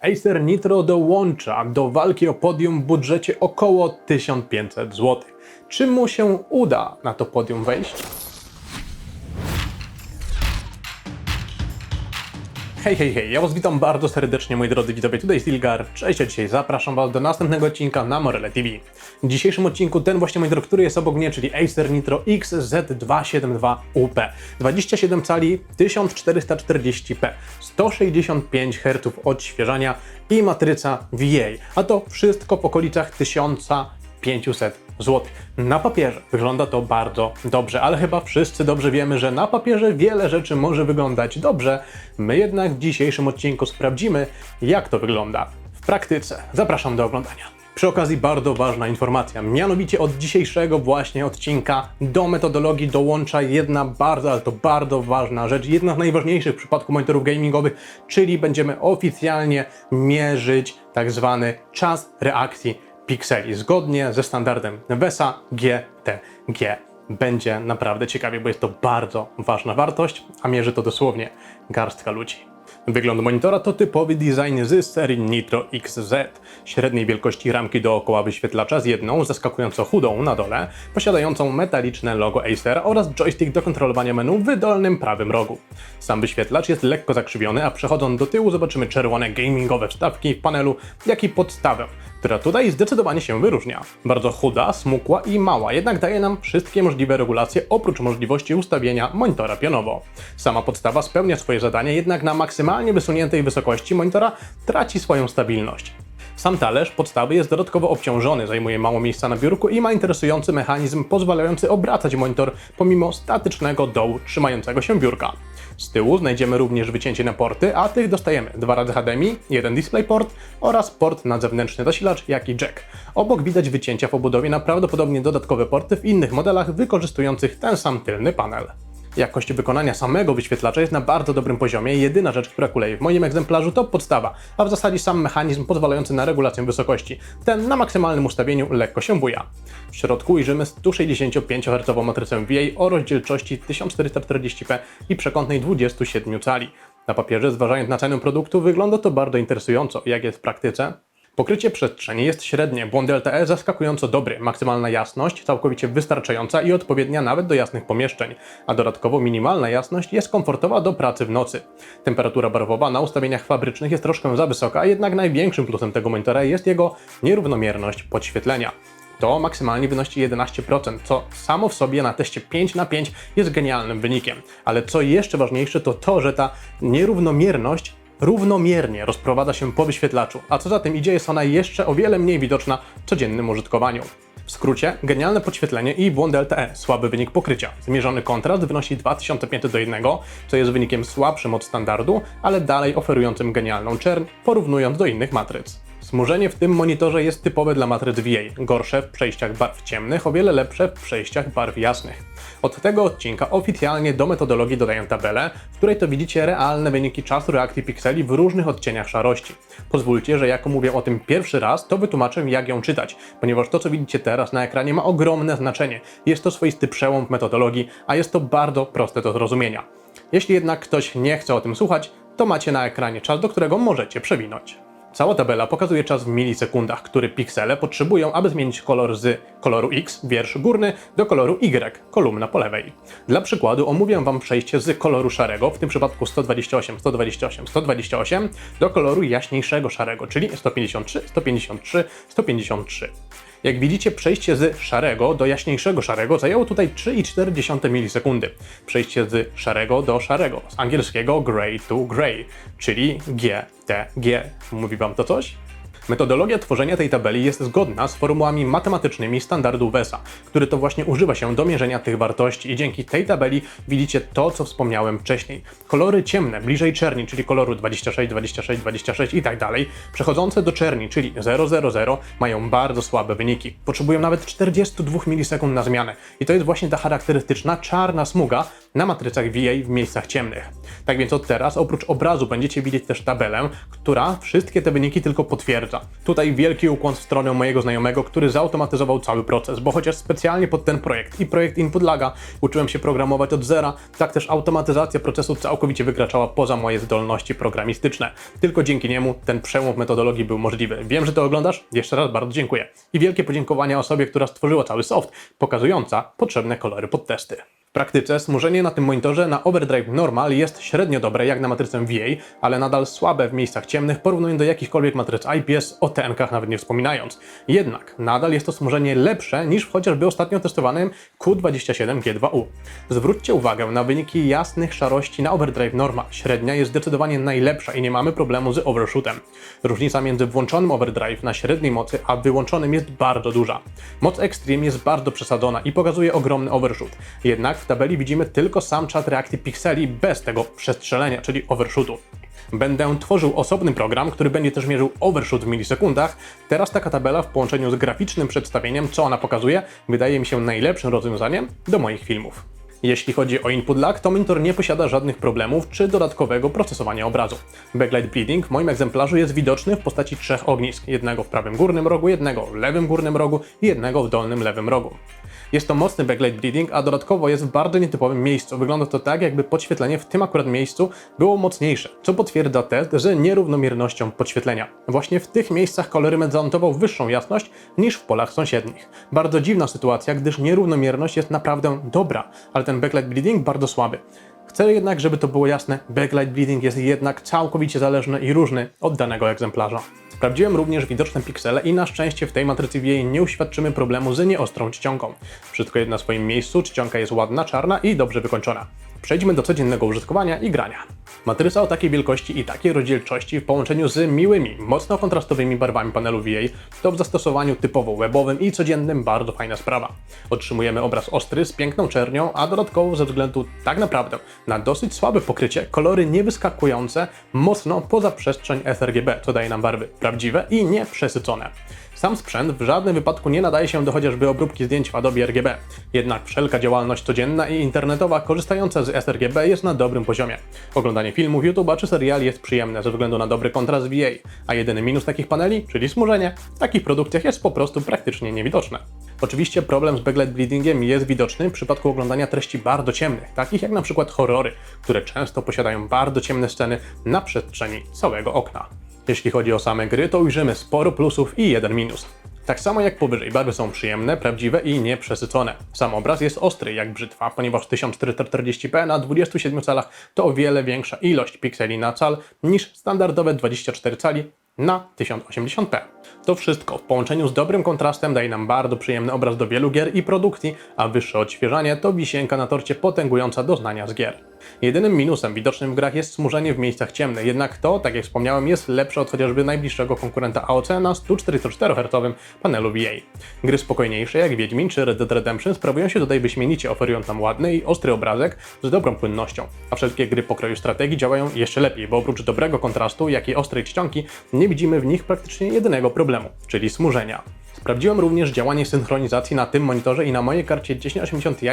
Acer Nitro dołącza do walki o podium w budżecie około 1500 zł. Czy mu się uda na to podium wejść? Hej, hej, hej, ja was witam bardzo serdecznie, moi drodzy widzowie, tutaj Stilgar, cześć, a dzisiaj zapraszam was do następnego odcinka na Morele TV. W dzisiejszym odcinku ten właśnie, moi drodzy, który jest obok mnie, czyli Acer Nitro XZ272UP. 27 cali, 1440p, 165 Hz odświeżania i matryca VA, a to wszystko w okolicach 1500 zł. Na papierze wygląda to bardzo dobrze, ale chyba wszyscy dobrze wiemy, że na papierze wiele rzeczy może wyglądać dobrze. My jednak w dzisiejszym odcinku sprawdzimy, jak to wygląda w praktyce. Zapraszam do oglądania. Przy okazji bardzo ważna informacja, mianowicie od dzisiejszego właśnie odcinka do metodologii dołącza jedna bardzo, ale to bardzo ważna rzecz, jedna z najważniejszych w przypadku monitorów gamingowych, czyli będziemy oficjalnie mierzyć tak zwany czas reakcji pikseli zgodnie ze standardem VESA GTG. Będzie naprawdę ciekawie, bo jest to bardzo ważna wartość, a mierzy to dosłownie garstka ludzi. Wygląd monitora to typowy design z serii Nitro XZ. Średniej wielkości ramki dookoła wyświetlacza z jedną zaskakująco chudą na dole, posiadającą metaliczne logo Acer oraz joystick do kontrolowania menu w dolnym prawym rogu. Sam wyświetlacz jest lekko zakrzywiony, a przechodząc do tyłu zobaczymy czerwone gamingowe wstawki w panelu, jak i podstawę, która tutaj zdecydowanie się wyróżnia. Bardzo chuda, smukła i mała, jednak daje nam wszystkie możliwe regulacje oprócz możliwości ustawienia monitora pionowo. Sama podstawa spełnia swoje zadanie, jednak na maksymalnie wysuniętej wysokości monitora traci swoją stabilność. Sam talerz podstawy jest dodatkowo obciążony, zajmuje mało miejsca na biurku i ma interesujący mechanizm pozwalający obracać monitor pomimo statycznego dołu trzymającego się biurka. Z tyłu znajdziemy również wycięcie na porty, a tych dostajemy dwa razy HDMI, jeden DisplayPort oraz port na zewnętrzny zasilacz, jak i jack. Obok widać wycięcia w obudowie na prawdopodobnie dodatkowe porty w innych modelach wykorzystujących ten sam tylny panel. Jakość wykonania samego wyświetlacza jest na bardzo dobrym poziomie. Jedyna rzecz, która kuleje w moim egzemplarzu to podstawa, a w zasadzie sam mechanizm pozwalający na regulację wysokości. Ten na maksymalnym ustawieniu lekko się buja. W środku ujrzymy 165 Hz matrycę VA o rozdzielczości 1440p i przekątnej 27 cali. Na papierze, zważając na cenę produktu, wygląda to bardzo interesująco. Jak jest w praktyce? Pokrycie przestrzeni jest średnie, błąd LTE zaskakująco dobry, maksymalna jasność całkowicie wystarczająca i odpowiednia nawet do jasnych pomieszczeń, a dodatkowo minimalna jasność jest komfortowa do pracy w nocy. Temperatura barwowa na ustawieniach fabrycznych jest troszkę za wysoka, jednak największym plusem tego monitora jest jego nierównomierność podświetlenia. To maksymalnie wynosi 11%, co samo w sobie na teście 5 na 5 jest genialnym wynikiem. Ale co jeszcze ważniejsze to to, że ta nierównomierność równomiernie rozprowadza się po wyświetlaczu, a co za tym idzie, jest ona jeszcze o wiele mniej widoczna w codziennym użytkowaniu. W skrócie, genialne podświetlenie i błąd LTE, słaby wynik pokrycia. Zmierzony kontrast wynosi 2500 do 1, co jest wynikiem słabszym od standardu, ale dalej oferującym genialną czerń, porównując do innych matryc. Smużenie w tym monitorze jest typowe dla matryc VA, gorsze w przejściach barw ciemnych, o wiele lepsze w przejściach barw jasnych. Od tego odcinka oficjalnie do metodologii dodaję tabelę, w której to widzicie realne wyniki czasu reakcji pikseli w różnych odcieniach szarości. Pozwólcie, że jako mówię o tym pierwszy raz, to wytłumaczę jak ją czytać, ponieważ to co widzicie teraz na ekranie ma ogromne znaczenie. Jest to swoisty przełom w metodologii, a jest to bardzo proste do zrozumienia. Jeśli jednak ktoś nie chce o tym słuchać, to macie na ekranie czas, do którego możecie przewinąć. Cała tabela pokazuje czas w milisekundach, który piksele potrzebują, aby zmienić kolor z koloru X, wiersz górny, do koloru Y, kolumna po lewej. Dla przykładu omówię Wam przejście z koloru szarego, w tym przypadku 128, 128, 128, do koloru jaśniejszego szarego, czyli 153, 153, 153. Jak widzicie, przejście z szarego do jaśniejszego szarego zajęło tutaj 3,4 milisekundy. Przejście z szarego do szarego, z angielskiego grey to grey, czyli GTG. Mówi Wam to coś? Metodologia tworzenia tej tabeli jest zgodna z formułami matematycznymi standardu VESA, który to właśnie używa się do mierzenia tych wartości i dzięki tej tabeli widzicie to, co wspomniałem wcześniej. Kolory ciemne, bliżej czerni, czyli koloru 26, 26, 26 i tak dalej, przechodzące do czerni, czyli 000, mają bardzo słabe wyniki. Potrzebują nawet 42 milisekund na zmianę i to jest właśnie ta charakterystyczna czarna smuga na matrycach VA w miejscach ciemnych. Tak więc od teraz, oprócz obrazu, będziecie widzieć też tabelę, która wszystkie te wyniki tylko potwierdza. Tutaj wielki ukłon w stronę mojego znajomego, który zautomatyzował cały proces, bo chociaż specjalnie pod ten projekt i projekt Input-Laga uczyłem się programować od zera, tak też automatyzacja procesu całkowicie wykraczała poza moje zdolności programistyczne. Tylko dzięki niemu ten przełom w metodologii był możliwy. Wiem, że to oglądasz? Jeszcze raz bardzo dziękuję. I wielkie podziękowania osobie, która stworzyła cały soft, pokazująca potrzebne kolory pod testy. W praktyce smużenie na tym monitorze na Overdrive Normal jest średnio dobre jak na matrycę VA, ale nadal słabe w miejscach ciemnych porównując do jakichkolwiek matryc IPS, o TNK nawet nie wspominając. Jednak nadal jest to smużenie lepsze niż w chociażby ostatnio testowanym Q27G2U. Zwróćcie uwagę na wyniki jasnych szarości na Overdrive Normal. Średnia jest zdecydowanie najlepsza i nie mamy problemu z overshootem. Różnica między włączonym Overdrive na średniej mocy, a wyłączonym jest bardzo duża. Moc Extreme jest bardzo przesadzona i pokazuje ogromny overshoot. Jednak w tabeli widzimy tylko sam czat reakcji pikseli bez tego przestrzelenia, czyli overshootu. Będę tworzył osobny program, który będzie też mierzył overshoot w milisekundach. Teraz taka tabela w połączeniu z graficznym przedstawieniem, co ona pokazuje, wydaje mi się najlepszym rozwiązaniem do moich filmów. Jeśli chodzi o input lag, to monitor nie posiada żadnych problemów czy dodatkowego procesowania obrazu. Backlight bleeding w moim egzemplarzu jest widoczny w postaci trzech ognisk, jednego w prawym górnym rogu, jednego w lewym górnym rogu i jednego w dolnym lewym rogu. Jest to mocny backlight bleeding, a dodatkowo jest w bardzo nietypowym miejscu. Wygląda to tak, jakby podświetlenie w tym akurat miejscu było mocniejsze, co potwierdza test z nierównomiernością podświetlenia. Właśnie w tych miejscach kolorymet zanotował wyższą jasność niż w polach sąsiednich. Bardzo dziwna sytuacja, gdyż nierównomierność jest naprawdę dobra, ale ten backlight bleeding bardzo słaby. Chcę jednak, żeby to było jasne, backlight bleeding jest jednak całkowicie zależny i różny od danego egzemplarza. Sprawdziłem również widoczne piksele i na szczęście w tej matrycy VA nie uświadczymy problemu z nieostrą czcionką. Wszystko jest na swoim miejscu, czcionka jest ładna, czarna i dobrze wykończona. Przejdźmy do codziennego użytkowania i grania. Matryca o takiej wielkości i takiej rozdzielczości w połączeniu z miłymi, mocno kontrastowymi barwami panelu VA to w zastosowaniu typowo webowym i codziennym bardzo fajna sprawa. Otrzymujemy obraz ostry z piękną czernią, a dodatkowo ze względu tak naprawdę na dosyć słabe pokrycie, kolory niewyskakujące mocno poza przestrzeń sRGB, co daje nam barwy prawdziwe i nieprzesycone. Sam sprzęt w żadnym wypadku nie nadaje się do chociażby obróbki zdjęć w Adobe RGB. Jednak wszelka działalność codzienna i internetowa korzystająca z sRGB jest na dobrym poziomie. Oglądanie filmów, YouTube'a czy seriali jest przyjemne ze względu na dobry kontrast VA, a jedyny minus takich paneli, czyli smużenie, w takich produkcjach jest po prostu praktycznie niewidoczne. Oczywiście problem z backlight bleedingiem jest widoczny w przypadku oglądania treści bardzo ciemnych, takich jak na przykład horrory, które często posiadają bardzo ciemne sceny na przestrzeni całego okna. Jeśli chodzi o same gry, to ujrzymy sporo plusów i jeden minus. Tak samo jak powyżej, barwy są przyjemne, prawdziwe i nieprzesycone. Sam obraz jest ostry jak brzytwa, ponieważ 1440p na 27 calach to o wiele większa ilość pikseli na cal niż standardowe 24 cali na 1080p. To wszystko w połączeniu z dobrym kontrastem daje nam bardzo przyjemny obraz do wielu gier i produkcji, a wyższe odświeżanie to wisienka na torcie potęgująca doznania z gier. Jedynym minusem widocznym w grach jest smużenie w miejscach ciemnych, jednak to, tak jak wspomniałem, jest lepsze od chociażby najbliższego konkurenta AOC na 144 Hz panelu VA. Gry spokojniejsze jak Wiedźmin czy Red Dead Redemption sprawują się tutaj wyśmienicie, oferując nam ładny i ostry obrazek z dobrą płynnością, a wszelkie gry pokroju strategii działają jeszcze lepiej, bo oprócz dobrego kontrastu, jak i ostrej czcionki, nie widzimy w nich praktycznie jedynego problemu, czyli smużenia. Sprawdziłem również działanie synchronizacji na tym monitorze i na mojej karcie 1080 Ti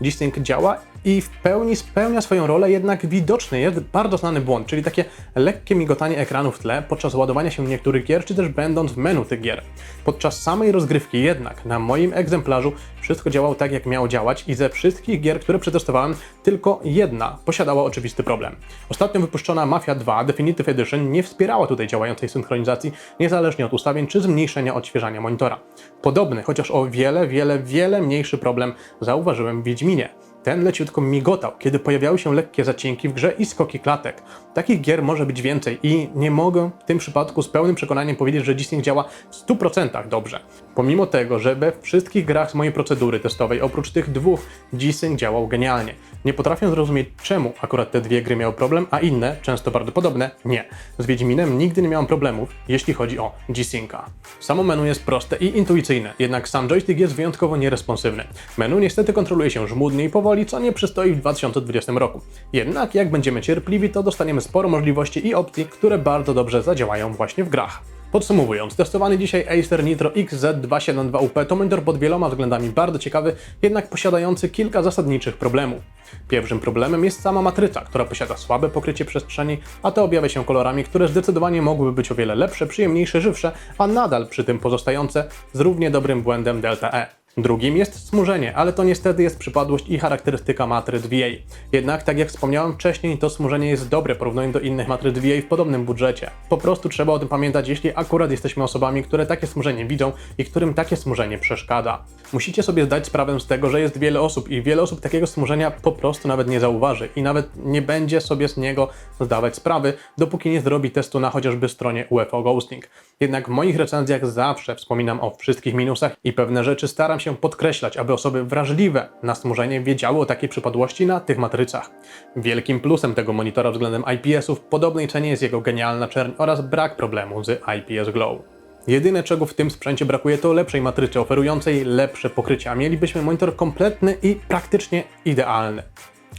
G-Sync działa i w pełni spełnia swoją rolę, jednak widoczny jest bardzo znany błąd, czyli takie lekkie migotanie ekranu w tle podczas ładowania się niektórych gier, czy też będąc w menu tych gier. Podczas samej rozgrywki jednak na moim egzemplarzu wszystko działało tak, jak miało działać i ze wszystkich gier, które przetestowałem, tylko jedna posiadała oczywisty problem. Ostatnio wypuszczona Mafia 2 Definitive Edition nie wspierała tutaj działającej synchronizacji, niezależnie od ustawień czy zmniejszenia odświeżania monitora. Podobny, chociaż o wiele, wiele, wiele mniejszy problem zauważyłem w Wiedźminie. Ten leciutko migotał, kiedy pojawiały się lekkie zacinki w grze i skoki klatek. Takich gier może być więcej i nie mogę w tym przypadku z pełnym przekonaniem powiedzieć, że G-Sync działa w 100% dobrze. Pomimo tego, że we wszystkich grach z mojej procedury testowej, oprócz tych dwóch, G-Sync działał genialnie. Nie potrafię zrozumieć, czemu akurat te dwie gry miały problem, a inne, często bardzo podobne, nie. Z Wiedźminem nigdy nie miałem problemów, jeśli chodzi o G-Synca. Samo menu jest proste i intuicyjne, jednak sam joystick jest wyjątkowo nieresponsywny. Menu niestety kontroluje się żmudnie i powoli, co nie przystoi w 2020 roku. Jednak jak będziemy cierpliwi, to dostaniemy sporo możliwości i opcji, które bardzo dobrze zadziałają właśnie w grach. Podsumowując, testowany dzisiaj Acer Nitro XZ272UP to monitor pod wieloma względami bardzo ciekawy, jednak posiadający kilka zasadniczych problemów. Pierwszym problemem jest sama matryca, która posiada słabe pokrycie przestrzeni, a to objawia się kolorami, które zdecydowanie mogłyby być o wiele lepsze, przyjemniejsze, żywsze, a nadal przy tym pozostające z równie dobrym błędem Delta E. Drugim jest smużenie, ale to niestety jest przypadłość i charakterystyka matryc VA. Jednak, tak jak wspomniałem wcześniej, to smużenie jest dobre porównując do innych matryc VA w podobnym budżecie. Po prostu trzeba o tym pamiętać, jeśli akurat jesteśmy osobami, które takie smużenie widzą i którym takie smużenie przeszkadza. Musicie sobie zdać sprawę z tego, że jest wiele osób i wiele osób takiego smużenia po prostu nawet nie zauważy i nawet nie będzie sobie z niego zdawać sprawy, dopóki nie zrobi testu na chociażby stronie UFO Ghosting. Jednak w moich recenzjach zawsze wspominam o wszystkich minusach i pewne rzeczy staram się podkreślać, aby osoby wrażliwe na smużenie wiedziały o takiej przypadłości na tych matrycach. Wielkim plusem tego monitora względem IPS-ów w podobnej cenie jest jego genialna czerń oraz brak problemu z IPS Glow. Jedyne czego w tym sprzęcie brakuje to lepszej matrycy oferującej lepsze pokrycie, a mielibyśmy monitor kompletny i praktycznie idealny.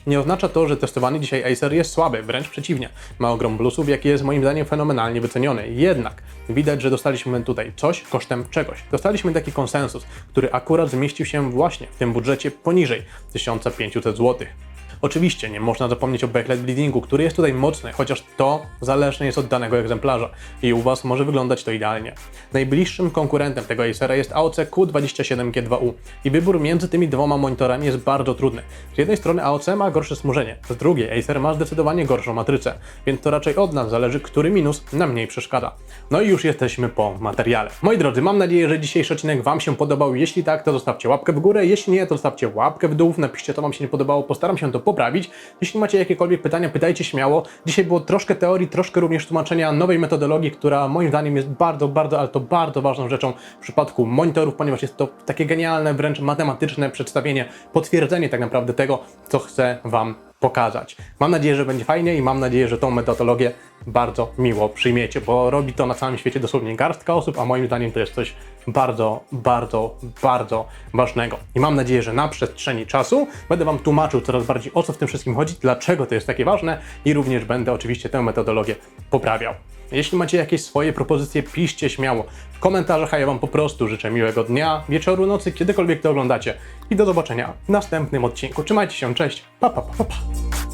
Nie oznacza to, że testowany dzisiaj Acer jest słaby, wręcz przeciwnie. Ma ogrom plusów, jaki jest moim zdaniem fenomenalnie wyceniony. Jednak widać, że dostaliśmy tutaj coś kosztem czegoś. Dostaliśmy taki konsensus, który akurat zmieścił się właśnie w tym budżecie poniżej 1500 zł. Oczywiście nie można zapomnieć o backlight bleedingu, który jest tutaj mocny, chociaż to zależne jest od danego egzemplarza i u Was może wyglądać to idealnie. Najbliższym konkurentem tego Acera jest AOC Q27G2U i wybór między tymi dwoma monitorami jest bardzo trudny. Z jednej strony AOC ma gorsze smużenie, z drugiej Acer ma zdecydowanie gorszą matrycę, więc to raczej od nas zależy, który minus nam mniej przeszkadza. No i już jesteśmy po materiale. Moi drodzy, mam nadzieję, że dzisiejszy odcinek Wam się podobał. Jeśli tak, to zostawcie łapkę w górę, jeśli nie, to zostawcie łapkę w dół, napiszcie, co Wam się nie podobało, postaram się to poprawić. Jeśli macie jakiekolwiek pytania, pytajcie śmiało. Dzisiaj było troszkę teorii, troszkę również tłumaczenia nowej metodologii, która moim zdaniem jest bardzo, bardzo, ale to bardzo ważną rzeczą w przypadku monitorów, ponieważ jest to takie genialne, wręcz matematyczne przedstawienie, potwierdzenie tak naprawdę tego, co chcę Wam pokazać. Mam nadzieję, że będzie fajnie i mam nadzieję, że tą metodologię bardzo miło przyjmiecie, bo robi to na całym świecie dosłownie garstka osób, a moim zdaniem to jest coś bardzo, bardzo, bardzo ważnego. I mam nadzieję, że na przestrzeni czasu będę Wam tłumaczył coraz bardziej o co w tym wszystkim chodzi, dlaczego to jest takie ważne i również będę oczywiście tę metodologię poprawiał. Jeśli macie jakieś swoje propozycje, piszcie śmiało w komentarzach, a ja Wam po prostu życzę miłego dnia, wieczoru, nocy, kiedykolwiek to oglądacie. I do zobaczenia w następnym odcinku. Trzymajcie się, cześć, pa pa pa pa. pa.